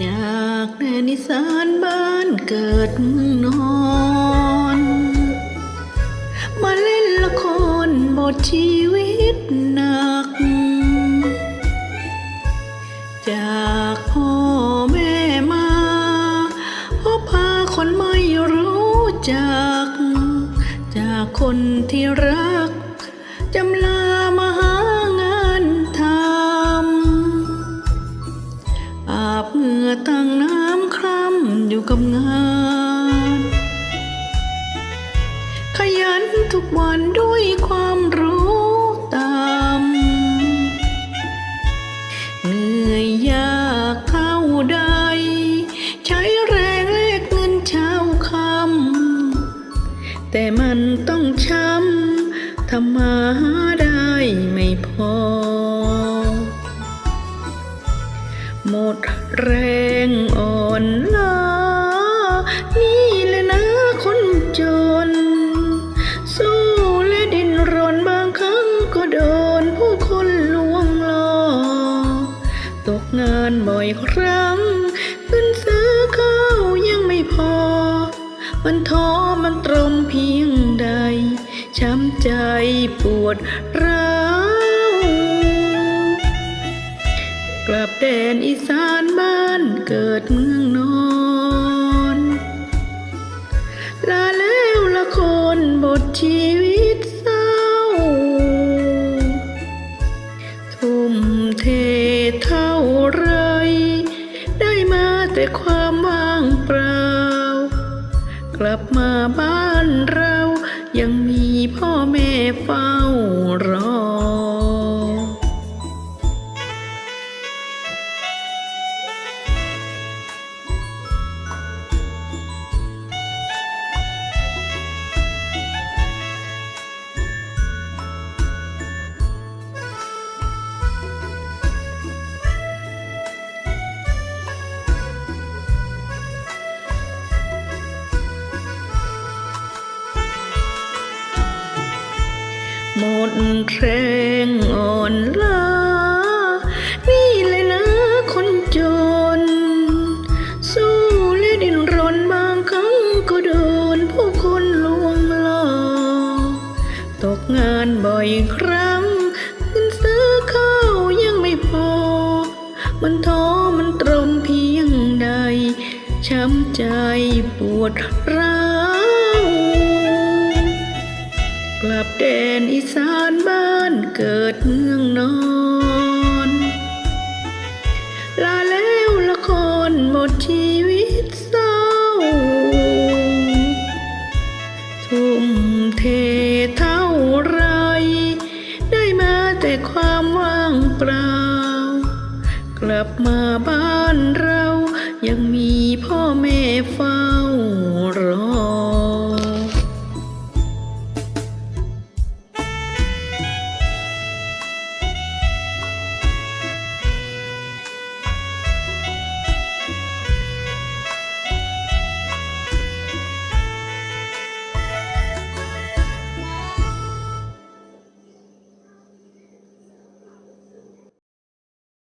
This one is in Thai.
จากแดนอีสานบ้านเกิดเมืองนอน มาเล่นละครบทชีวิตหนัก จากพ่อแม่มาพ่อพาคนไม่รู้จัก จากคนที่รักจำลา อยู่กับงาน ขยันทุกวันด้วยความรู้ตามเหนื่อยยากเท่าใด ใช้แรงแลกเงินเช้าคำแต่มันต้องช้ำทำมาหาได้ไม่พอหม งานบ่อยครั้งเงินซื้อข้าวยังไม่พอ มันท้อมันตรมเพียงใด ช้ำใจปวดร้าวกลับแดนอีสานบ้านเกิดเมืองนอนลา ไร ได้มาแต่ความว่างเปล่า กลับมาบ้านเรายังมีพ่อแม่เฝ้า หมดแรงอ่อนล้า นี่เลยนะคนจน สู้และดิ้นรนบางครั้งก็โดนผู้คนลวงล้อตกงานบ่อยครั้งเงินซื้อข้าวยังไม่พอ มันท้อมันตรมเพียงใด ช้ำใจปวดร้าว ลับแดนอีสานบ้านเกิดเมืองนอน ลาแล้วละครหมดชีวิตเศร้า ทุ่มเทเท่าไร ได้มาแต่ความว่างเปล่า กลับมาบ้านเรายังมีพ่อแม่เฝ้า